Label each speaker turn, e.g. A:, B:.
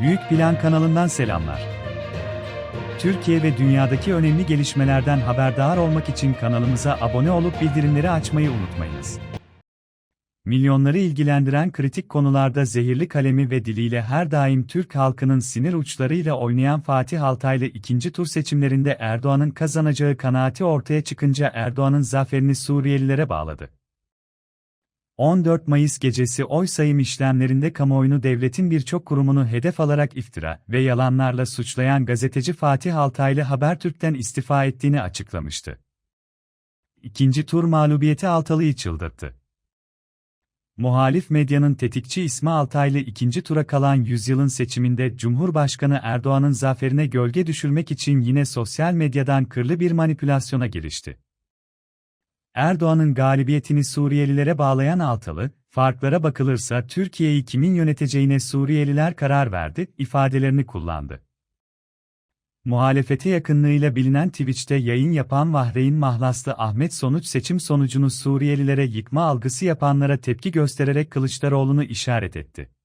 A: Büyük Plan kanalından selamlar. Türkiye ve dünyadaki önemli gelişmelerden haberdar olmak için kanalımıza abone olup bildirimleri açmayı unutmayınız. Milyonları ilgilendiren kritik konularda zehirli kalemi ve diliyle her daim Türk halkının sinir uçlarıyla oynayan Fatih Altaylı ikinci tur seçimlerinde Erdoğan'ın kazanacağı kanaati ortaya çıkınca Erdoğan'ın zaferini Suriyelilere bağladı. 14 Mayıs gecesi oy sayım işlemlerinde kamuoyunu devletin birçok kurumunu hedef alarak iftira ve yalanlarla suçlayan gazeteci Fatih Altaylı Habertürk'ten istifa ettiğini açıklamıştı. İkinci tur mağlubiyeti Altalı'yı çıldırttı. Muhalif medyanın tetikçi ismi Altaylı ikinci tura kalan yüzyılın seçiminde Cumhurbaşkanı Erdoğan'ın zaferine gölge düşürmek için yine sosyal medyadan kırlı bir manipülasyona girişti. Erdoğan'ın galibiyetini Suriyelilere bağlayan Altalı, farklara bakılırsa Türkiye'yi kimin yöneteceğine Suriyeliler karar verdi, ifadelerini kullandı. Muhalefete yakınlığıyla bilinen Twitch'te yayın yapan Vahreyn Mahlaslı Ahmet Sonuç seçim sonucunu Suriyelilere yıkma algısı yapanlara tepki göstererek Kılıçdaroğlu'nu işaret etti.